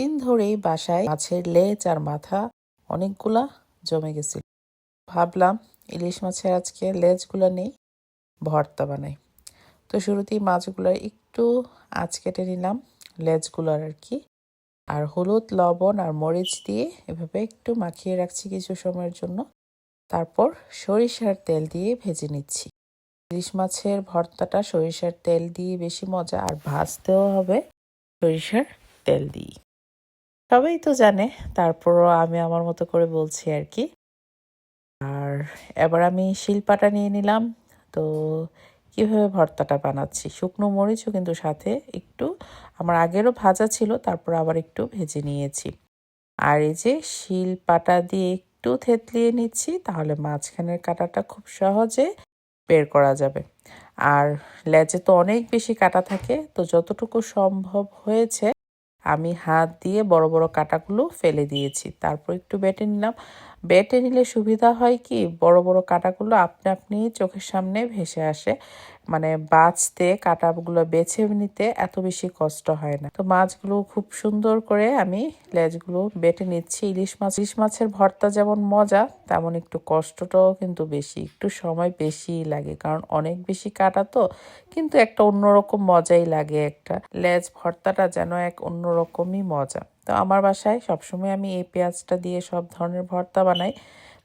দিন ধরেই বাসায় মাছের লেজ আর মাথা অনেকগুলা জমে গেছিল। ভাবলাম, ইলিশ মাছের আজকে লেজগুলো নেই, ভর্তা বানাই। তো শুরুতেই মাছগুলোর একটু আঁচ কেটে নিলাম, লেজগুলোর আর কি। আর হলুদ, লবণ আর মরিচ দিয়ে এভাবে একটু মাখিয়ে রাখছি কিছু সময়ের জন্য। তারপর সরিষার তেল দিয়ে ভেজে নিচ্ছি। ইলিশ মাছের ভর্তাটা সরিষার তেল দিয়ে বেশি মজা, আর ভাজতেও হবে সরিষার তেল দিয়ে সবাই তো জানে, তারপরও আমি আমার মতো করে বলছি আর কি। আর এবার আমি শিলপাটা নিয়ে নিলাম। তো কীভাবে ভর্তাটা বানাচ্ছি? শুকনো মরিচও কিন্তু সাথে একটু, আমার আগেরও ভাজা ছিল, তারপর আবার একটু ভেজে নিয়েছি। আর এই যে শিল পাটা দিয়ে একটু থেতলিয়ে নিচ্ছি, তাহলে মাঝখানের কাটাটা খুব সহজে বের করা যাবে। আর লেজে তো অনেক বেশি কাটা থাকে, তো যতটুকু সম্ভব হয়েছে আমি হাত দিয়ে বড় বড় কাটাগুলো ফেলে দিয়েছি। তারপর একটু বেটে নিলাম। বেটে নিলে সুবিধা হয় কি? বড় বড় কাটাগুলো আপনি আপনি চোখের সামনে ভেসে আসে। মানে বাছতে কাটাগুলো বেছে নিতে এত বেশি কষ্ট হয় না। তো মাছগুলো খুব সুন্দর করে আমি লেজগুলো বেটে নিচ্ছি। ইলিশ মাছ, ইলিশ মাছের ভর্তা যেমন মজা, তেমন একটু কষ্টটাও কিন্তু বেশি। একটু সময় বেশি লাগে, কারণ অনেক বেশি কাটা তো, কিন্তু একটা অন্যরকম মজাই লাগে একটা। লেজ ভর্তাটা যেন এক অন্যরকমই মজা। তো আমার বাসায় সবসময় আমি এই পেঁয়াজটা দিয়ে সব ধরনের ভর্তা বানাই।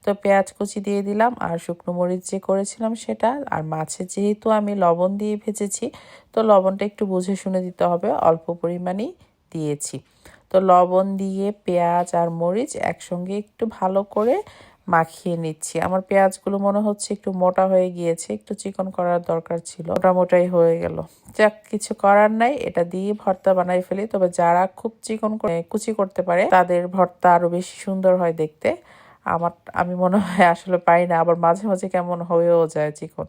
তো পেঁয়াজ কুচি দিয়ে দিলাম আর শুকনো মরিচ যে করেছিলাম সেটা আর মাছে যেহেতু আমি লবণ দিয়ে ভেজেছি, তো লবণটা একটু বুঝে শুনে দিতে হবে, অল্প পরিমাণেই দিয়েছি। তো লবণ দিয়ে পেঁয়াজ আর মরিচ একসঙ্গে একটু ভালো করে মাখিয়ে নিচ্ছি। আমার পেঁয়াজগুলো মনে হচ্ছে একটু মোটা হয়ে গিয়েছে, একটু চিকন করার দরকার ছিল। মোটা মোটাই হয়ে গেল। যাক, কিছু করার নাই, এটা দিয়ে ভর্তা বানাই ফেলি। তবে যারা খুব চিকন করে কুচি করতে পারে, তাদের ভর্তা আরও বেশি সুন্দর হয় দেখতে। আমার, আমি মনে হয় আসলে পাই না, আবার মাঝে মাঝে কেমন হয়েও যায় চিকন,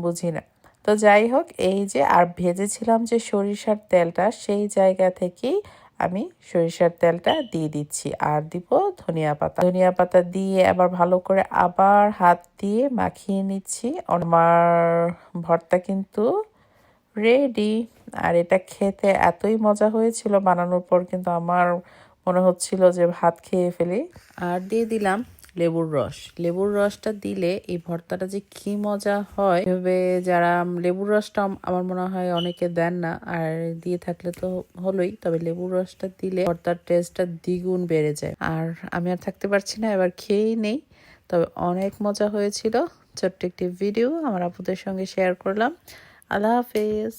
বুঝি না। তো যাই হোক, এই যে, আর ভেজেছিলাম যে সরিষার তেলটা, সেই জায়গা থেকেই আমি সরিষার তেলটা দিয়ে দিচ্ছি আর দিব ধনিয়া পাতা। ধনিয়া পাতা দিয়ে আবার ভালো করে আবার হাত দিয়ে মাখিয়ে নিচ্ছি। আমার ভর্তা কিন্তু রেডি আর এটা খেতে এতই মজা হয়েছিল বানানোর পর কিন্তু আমার মনে হচ্ছিল যে ভাত খেয়ে ফেলি। আর দিয়ে দিলাম লেবুর রস। লেবুর রসটা দিলে এই ভর্তাটা যে কি মজা হয় এভাবে যারা লেবুর রসটা আমার মনে হয় অনেকে দেন না, আর দিয়ে থাকলে তো হলোই, তবে লেবুর রসটা দিলে ভর্তার টেস্টটা দ্বিগুণ বেড়ে যায়। আর আমি আর থাকতে পারছি না, এবার খেয়েই নেই। তবে অনেক মজা হয়েছিল। ছোট্ট একটি ভিডিও আমার আপুদের সঙ্গে শেয়ার করলাম। আল্লাহ হাফেজ।